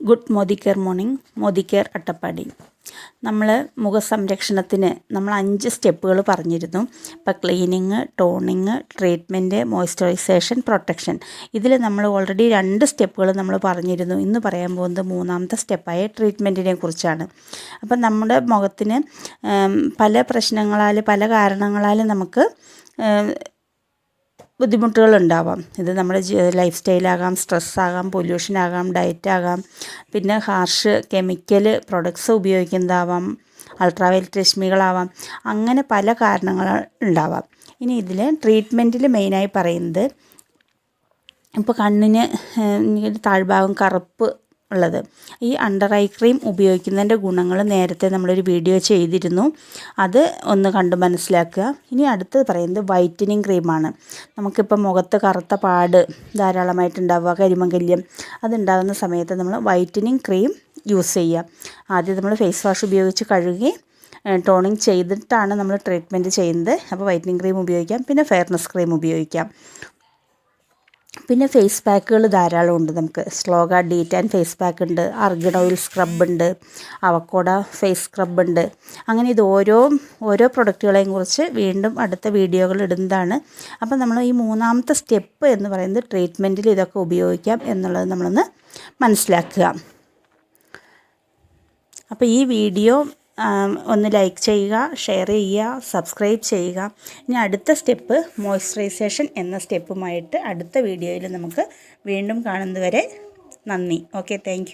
Good Modi care morning Modi care Attappadi. നമ്മൾ മുഖസംരക്ഷണത്തിന് നമ്മൾ അഞ്ച് സ്റ്റെപ്പുകൾ പറഞ്ഞിരുന്നു. ഇപ്പോൾ cleaning toning treatment moisturisation protection. ഇതിൽ നമ്മൾ ഓൾറെഡി രണ്ട് സ്റ്റെപ്പുകൾ നമ്മൾ പറഞ്ഞിരുന്നു. ഇന്ന് പറയാൻ പോകുന്നത് മൂന്നാമത്തെ സ്റ്റെപ്പായ ട്രീറ്റ്മെന്റിനെ കുറിച്ചാണ്. അപ്പം നമ്മുടെ മുഖത്തിന് പല പ്രശ്നങ്ങളാൽ പല കാരണങ്ങളാൽ നമുക്ക് ബുദ്ധിമുട്ടുകളുണ്ടാവാം. ഇത് നമ്മുടെ ലൈഫ് സ്റ്റൈലാകാം സ്ട്രെസ്സാകാം പൊല്യൂഷനാകാം ഡയറ്റാകാം പിന്നെ ഹാർഷ് കെമിക്കൽ പ്രൊഡക്ട്സ് ഉപയോഗിക്കുന്നതാവാം അൾട്രാവയലറ്റ് രശ്മികളാവാം. അങ്ങനെ പല കാരണങ്ങൾ ഉണ്ടാവാം. ഇനി ഇതിൽ ട്രീറ്റ്മെന്റിൽ മെയിനായി പറയുന്നത് ഇപ്പോൾ കണ്ണിന് താഴ്ഭാഗം കറുപ്പ് ഉള്ളത്. ഈ അണ്ടർ ഐ ക്രീം ഉപയോഗിക്കുന്നതിന്റെ ഗുണങ്ങൾ നേരത്തെ നമ്മളൊരു വീഡിയോ ചെയ്തിരുന്നു. അത് ഒന്ന് കണ്ട് മനസ്സിലാക്കുക. ഇനി അടുത്തത് പറയുന്നത് വൈറ്റനിങ് ക്രീമാണ് നമുക്കിപ്പോൾ മുഖത്ത് കറുത്ത പാട് ധാരാളമായിട്ടുണ്ടാവുക കരിമങ്കല്യം അതുണ്ടാകുന്ന സമയത്ത് നമ്മൾ വൈറ്റനിങ് ക്രീം യൂസ് ചെയ്യുക. ആദ്യം നമ്മൾ ഫേസ് വാഷ് ഉപയോഗിച്ച് കഴുകി ടോണിങ് ചെയ്തിട്ടാണ് നമ്മൾ ട്രീറ്റ്മെന്റ് ചെയ്യുന്നത്. അപ്പോൾ വൈറ്റനിങ് ക്രീം ഉപയോഗിക്കാം. പിന്നെ ഫെയർനെസ് ക്രീം ഉപയോഗിക്കാം. പിന്നെ ഫേസ് പാക്കുകൾ ധാരാളം ഉണ്ട് നമുക്ക്. സ്ലോഗ ഡീറ്റ് ആൻഡ് ഫേസ് പാക്ക് ഉണ്ട്. അർഗൺ ഓയിൽ സ്ക്രബ് ഉണ്ട്. അവക്കോട ഫേസ് സ്ക്രബ് ഉണ്ട്. അങ്ങനെ ഇത് ഓരോ ഓരോ പ്രൊഡക്റ്റുകളെയും കുറിച്ച് വീണ്ടും അടുത്ത വീഡിയോകൾ ഇടുന്നതാണ്. അപ്പം നമ്മൾ ഈ മൂന്നാമത്തെ സ്റ്റെപ്പ് എന്ന് പറയുന്നത് ട്രീറ്റ്മെന്റിൽ ഇതൊക്കെ ഉപയോഗിക്കാം എന്നുള്ളത് നമ്മളൊന്ന് മനസ്സിലാക്കുക. അപ്പോൾ ഈ വീഡിയോ ഒന്ന് ലൈക്ക് ചെയ്യുക ഷെയർ ചെയ്യുക സബ്സ്ക്രൈബ് ചെയ്യുക. ഇനി അടുത്ത സ്റ്റെപ്പ് മോയ്സ്ചറൈസേഷൻ എന്ന സ്റ്റെപ്പുമായിട്ട് അടുത്ത വീഡിയോയിൽ നമുക്ക് വീണ്ടും കാണുന്നതുവരെ നന്ദി. Okay thank